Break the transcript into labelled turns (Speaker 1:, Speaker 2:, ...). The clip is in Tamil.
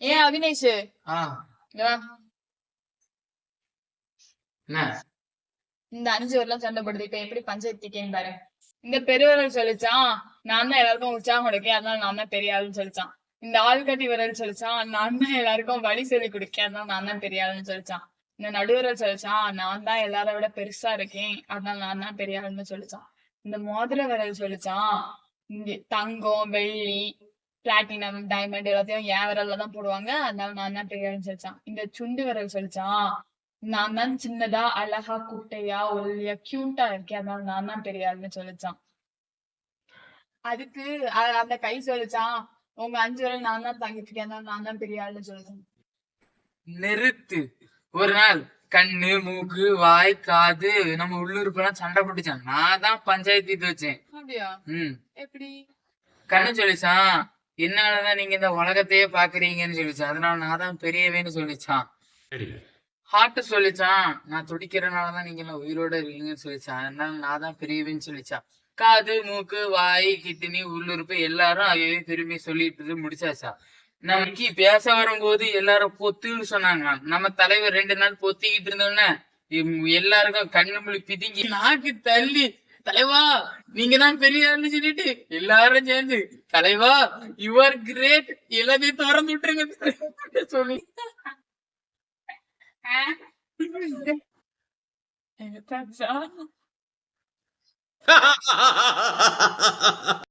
Speaker 1: ஏன் அவினேஷ். இந்த அஞ்சு வரலாம் சண்டை போடுது. இப்ப எப்படி பஞ்சாயத்துக்கேன்னு பாரு. இந்த பெரியவர்கள் சொல்லிச்சான் நான் தான் எல்லாருக்கும் உற்சாகம் கொடுக்கேன். அதனால நான் தான் பெரிய ஆளுன்னு சொல்லிச்சான். இந்த ஆள்கட்டி விரல் சொல்லிச்சான் நான் தான் எல்லாருக்கும் வழி சொல்லி கொடுக்கேன். அதனால நான் தான் பெரிய ஆளுன்னு சொல்லிச்சான். இந்த நடுவரல் சொல்லிச்சான் நான் தான் எல்லாரை விட பெருசா இருக்கேன். அதனால நான் தான் பெரிய ஆளுன்னு சொல்லிச்சான். இந்த மோதிர விரல் சொல்லிச்சான். இங்க தங்கம் வெள்ளி பிளாட்டினம் டைமண்ட் எல்லாத்தையும் என் விரல்ல தான் போடுவாங்க. அதனால நான் தான் பெரிய ஆளுன்னு சொல்லிச்சான். இந்த சுண்டு விரல் சொல்லிச்சான். நான் தான் சின்னதா அழகா குட்டையா ஒல்லியா கியூட்டா இருக்கேன் அதனால நான் தான் பெரிய ஆளுன்னு சொல்லிச்சான். அதுக்கு அந்த கை சொல்லிச்சான். உங்க அஞ்சு விரல் நான் தான் தாங்கிட்டு இருக்கேன் அதனால நான் தான் பெரிய ஆளுன்னு சொல்லிச்சான்
Speaker 2: நிறுத்து. ஒரு நாள் கண்ணு மூக்கு வாய் காது நம்ம உள்ளுறுப்பெல்லாம் சண்டை போட்டுச்சான். நான் தான் பஞ்சாயத்து வச்சேன்.
Speaker 1: அப்படியா?
Speaker 2: ம்.
Speaker 1: எப்படி?
Speaker 2: கண்ணு சொல்லிச்சான். என்னாலதான் நீங்க இந்த உலகத்தையே பாக்குறீங்கன்னு சொல்லிச்சான். அதனால நான் தான் பெரியவேன்னு சொல்லிச்சான். ஹார்ட் சொல்லிச்சான். நான் துடிக்கிறனாலதான் நீங்க எல்லாம் உயிரோட இருக்கீங்கன்னு சொல்லிச்சான். அதனால நான் தான் பெரியவேன்னு சொல்லிச்சான். காது மூக்கு வாய் கிட்னி உள்ளுறுப்பு எல்லாரும் அவையே திரும்பி சொல்லிட்டு முடிச்சாச்சா? நமக்கு பேச வரும்போது எல்லாரும் பொத்துன்னு சொன்னாங்க நம்ம தலைவர் ரெண்டு நாள் பொத்திக்கிட்டு இருந்தோன்னே எல்லாருக்கும் கண்ணு முழி பிதுங்கி நாக்கு தள்ளி தலைவா நீங்க தான் பெரிய ஆளுன்னு சொல்லிட்டு எல்லாரும் சேர்ந்து தலைவா யுவர் கிரேட் எல்லாத்தையும் திறந்து விட்டுருங்க. சொல்லி.
Speaker 1: எடுத்தாச்சா